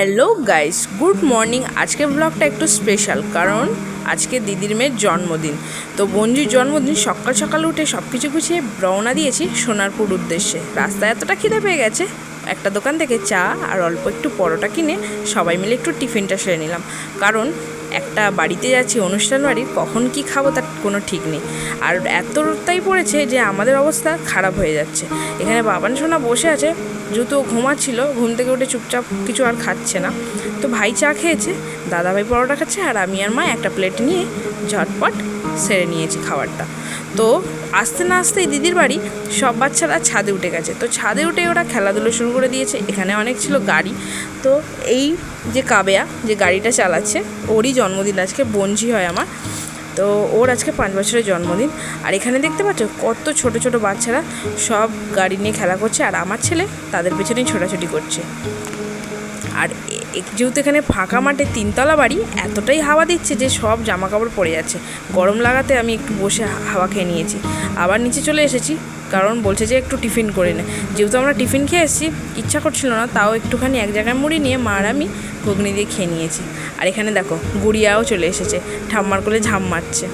Hello guys, good morning. আজকের ব্লগটা একটু স্পেশাল কারণ আজকে দিদির মেয়ের জন্মদিন। তো বঞ্জুর জন্মদিন, সকাল সকাল উঠে সব কিছু গুছিয়ে রওনা দিয়েছি সোনারপুর উদ্দেশ্যে। রাস্তায় এতটা খিদে পেয়ে গেছে। একটা দোকান থেকে চা আর অল্প একটু পরোটা কিনে সবাই মিলে একটু টিফিনটা সেরে নিলাম। কারণ একটা বাড়িতে যাচ্ছি, অনুষ্ঠান বাড়ি, কখন কি খাব তার কোনো ঠিক নেই। আর এতটাই পড়েছে যে আমাদের অবস্থা খারাপ হয়ে যাচ্ছে। এখানে বাবান সোনা বসে আছে ও ঘুমাচ্ছিল, ঘুম থেকে উঠে চুপচাপ কিছু আর খাচ্ছে না। তো ভাই চা খেয়েছে দাদা ভাই পরোটা খাচ্ছে আর আমি আর মা একটা প্লেট নিয়ে ঝটপট সেরে নিয়েছি খাবারটা। তো আস্তে না আসতেই দিদির বাড়ি সব বাচ্চারা ছাদে উঠে গেছে। তো ছাদে উঠে ওরা খেলাধুলো শুরু করে দিয়েছে। এখানে অনেক ছিল গাড়ি। তো এই যে কাবেয়া যে গাড়িটা চালাচ্ছে, ওরই জন্মদিন আজকে বঞ্জি হয় আমার। তো ওর আজকে পাঁচ বছরের জন্মদিন। আর এখানে দেখতে পাচ্ছ কত ছোট ছোট বাচ্চারা সব গাড়ি নিয়ে খেলা করছে। আর আমার ছেলে তাদের পেছনেই ছোটাছুটি করছে। আর যেহেতু এখানে ফাঁকা মাঠে তিনতলা বাড়ি, এতটাই হাওয়া দিচ্ছে যে সব জামা কাপড় পরে যাচ্ছে। গরম লাগাতে আমি একটু বসে হাওয়া খেয়ে নিয়েছি। আবার নিচে চলে এসেছি, কারণ বলছে যে একটু টিফিন করে নে। যেহেতু আমরা টিফিন খেয়ে এসেছি, ইচ্ছা করছিল না, তাও একটুখানি এক জায়গায় মুড়ি নিয়ে মার আমি ঘুগনি দিয়ে খেয়ে নিয়েছি। আর এখানে দেখো, গুড়িয়াও চলে এসেছে, ঠাম্মার কোলে ঝাম মারছে।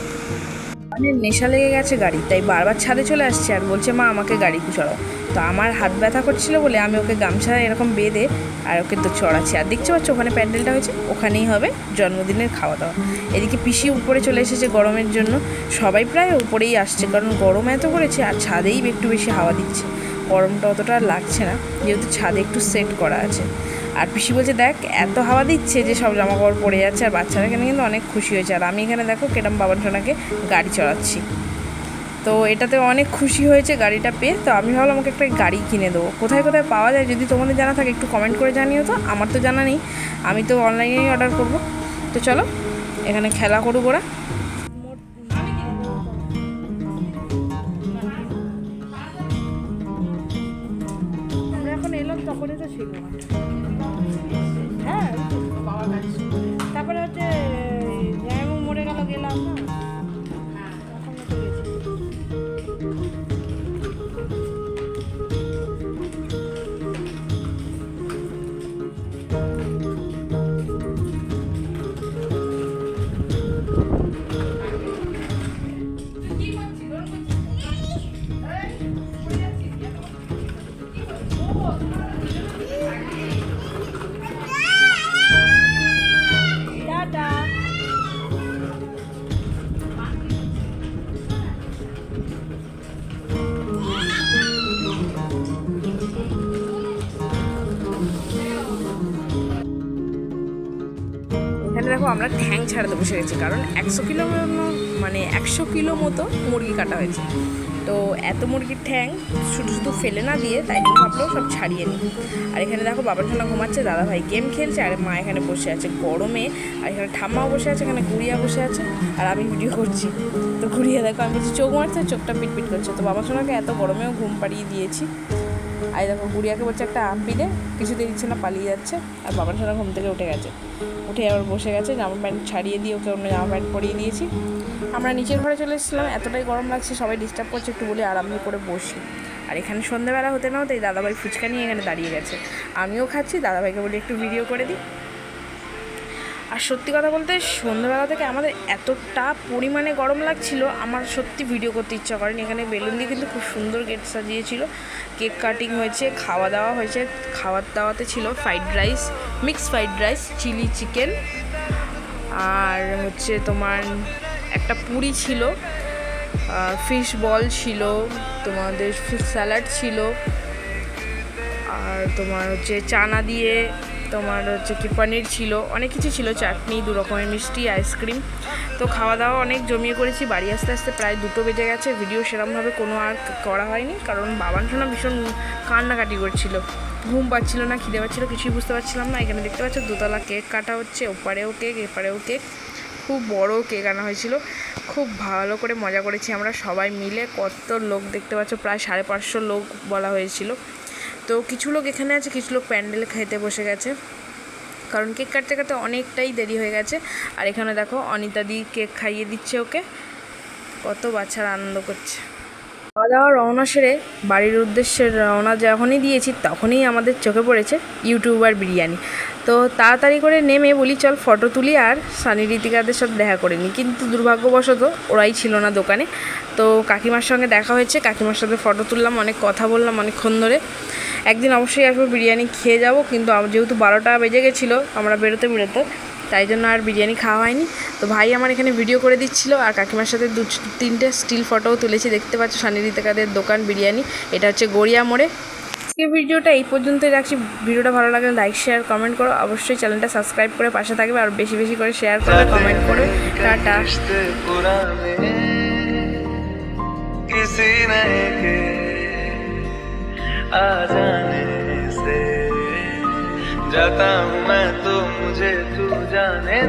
মানে নেশা লেগে গেছে গাড়ি, তাই বারবার ছাদে চলে আসছে আর বলছে, মা, আমাকে গাড়ি চড়াও তো আমার হাত ব্যথা করছিল বলে আমি ওকে গামছা এরকম বেঁধে আর ওকে তো চড়াচ্ছি। আর দেখতে পাচ্ছ, ওখানে প্যান্ডেলটা হয়েছে, ওখানেই হবে জন্মদিনের খাওয়া দাওয়া এদিকে পিসি উপরে চলে এসেছে গরমের জন্য, সবাই প্রায় উপরেই আসছে কারণ গরম এত করেছে আর ছাদেই একটু বেশি হাওয়া দিচ্ছে। গরমটা অতটা লাগছে না, যেহেতু ছাদে একটু সেট করা আছে। আর পিসি বলছে, দেখ, এত হাওয়া দিচ্ছে যে সব জামা কাপড় যাচ্ছে আর বাচ্চারা এখানে কিন্তু অনেক খুশি হয়েছে। আর আমি এখানে দেখো কেরাম বাবান সোনাকে গাড়ি চড়াচ্ছি। তো এটাতে অনেক খুশি হয়েছে গাড়িটা পেয়ে। তো আমি ভাবলাম আমাকে একটা গাড়ি কিনে দেবো। কোথায় কোথায় পাওয়া যায় যদি তোমাদের জানা থাকে একটু কমেন্ট করে জানিও তো। আমার তো জানা নেই। আমি তো অনলাইনেই অর্ডার করব। তো চলো, এখানে খেলা করুক ওরা। তখনই তো ছিল। হ্যাঁ তারপরে হচ্ছে মোড়ে গেল গেলাম না। আমরা ঠ্যাং ছাড়াতে বসে গেছি, কারণ একশো কিলো মানে একশো কিলো মতো মুরগি কাটা হয়েছে। তো এত মুরগির ঠ্যাং শুধু শুধু ফেলে না দিয়ে তাই জন্য ভাবলেও সব ছাড়িয়ে নিই। আর এখানে দেখো বাবার ঠান্ডা ঘুমাচ্ছে, দাদা ভাই গেম খেলছে, আর মা এখানে বসে আছে গরমে, আর এখানে ঠাম্মাও বসে আছে, এখানে গুড়িয়া বসে আছে, আর আমি ভিডিও করছি। তো গুড়িয়া দেখো, আমি বলছি চোখ মারছে, চোখটা পিটপিট করছে। তো বাবা সোনাকে এত গরমেও ঘুম পাড়িয়ে দিয়েছি। আর দেখো গুড়িয়াকে বলছে একটা আম পিলে কিছুতে দিচ্ছে না, পালিয়ে যাচ্ছে। আর বাবার সারা ঘুম থেকে উঠে গেছে। উঠে আবার বসে গেছে, জামা প্যান্ট ছাড়িয়ে দিয়ে ওকে অন্য জামা প্যান্ট পরিয়ে দিয়েছি। আমরা নিচের ঘরে চলে এসেছিলাম, এতটাই গরম লাগছে, সবাই ডিস্টার্ব করছে, একটু বলি আরাম করে বসি। আর এখানে সন্ধ্যাবেলা হতে না হতেই দাদাভাই ফুচকা নিয়ে এখানে দাঁড়িয়ে গেছে। আমিও খাচ্ছি, দাদাভাইকে বলি একটু ভিডিও করে দিই। আর সত্যি কথা বলতে সন্ধ্যাবেলা থেকে আমাদের এতটা পরিমাণে গরম লাগছিল, আমার সত্যি ভিডিও করতে ইচ্ছা করেনি। এখানে বেলুন দিয়ে কিন্তু খুব সুন্দর গেট সাজিয়েছিল। কেক কাটিং হয়েছে, খাওয়া দাওয়া হয়েছে, খাওয়ার দাওয়াতে ছিল fried rice mix fried rice, chilli chicken, আর হচ্ছে তোমার একটা পুরি ছিল ফিশ বল ছিল, তোমাদের ফিশ স্যালাড ছিল, আর তোমার হচ্ছে চানা দিয়ে তোমার হচ্ছে কি পনির ছিল, অনেক কিছু ছিল, চাটনি, দু রকমের মিষ্টি, আইসক্রিম। তো খাওয়া দাওয়া অনেক জমিয়ে করেছি, বাড়ি আসতে আসতে প্রায় দুটো বেজে গেছে ভিডিও সেরমভাবে কোনো আর করা হয়নি, কারণ বাবান শোনা ভীষণ কান্নাকাটি করছিল। ঘুম পাচ্ছিল না, খিদে পাচ্ছিল, কিছুই বুঝতে পারছিলাম না, এখানে দেখতে পাচ্ছ দোতলা কেক কাটা হচ্ছে, ওপারেও কেক, এপারেও কেক। খুব বড় কেক আনা হয়েছিল, খুব ভালো করে মজা করেছি আমরা সবাই মিলে, কত লোক দেখতে পাচ্ছ, প্রায় সাড়ে পাঁচশো লোক বলা হয়েছিল। তো কিছু লোক এখানে আছে, কিছু লোক প্যান্ডেল খেতে বসে গেছে। কারণ কেক কাটতে কাটতে অনেকটাই দেরি হয়ে গেছে। আর এখানে দেখো, অনিতা দি কেক খাইয়ে দিচ্ছে ওকে। কত বাচ্চারা আনন্দ করছে। খাওয়া দাওয়া রওনা সেরে বাড়ির উদ্দেশ্যে রওনা যখনই দিয়েছি, তখনই আমাদের চোখে পড়েছে ইউটিউবার বিরিয়ানি। তো তাড়াতাড়ি করে নেমে বলি, চল ফটো তুলি আর সানি রীতিকাদের সাথে দেখা করে নিই। কিন্তু দুর্ভাগ্যবশত ওরাই ছিল না দোকানে। তো কাকিমার সঙ্গে দেখা হয়েছে, কাকিমার সাথে ফটো তুললাম, অনেক কথা বললাম অনেকক্ষণ ধরে। একদিন অবশ্যই আসব, বিরিয়ানি খেয়ে যাব, কিন্তু যেহেতু বারোটা বেজে গেছিল, আমরা বেরোতে বেরোতে, তাই জন্য আর বিরিয়ানি খাওয়া হয়নি। তো ভাই আমার এখানে ভিডিও করে দিচ্ছিল, আর কাকিমার সাথে দু তিনটে স্টিল ফটোও তুলেছি, দেখতে পাচ্ছ সানি রীতিকাদের দোকান বিরিয়ানি, এটা হচ্ছে গড়িয়া মোড়ে। আজকে ভিডিওটা এই পর্যন্তই রাখছি, ভিডিওটা ভালো লাগলে লাইক শেয়ার কমেন্ট করো, অবশ্যই চ্যানেলটা সাবস্ক্রাইব করে পাশে থাকবে, আর বেশি বেশি করে শেয়ার করবে কমেন্ট করবে টাটা। आ जाने से जाता हूँ मैं तो मुझे तू जाने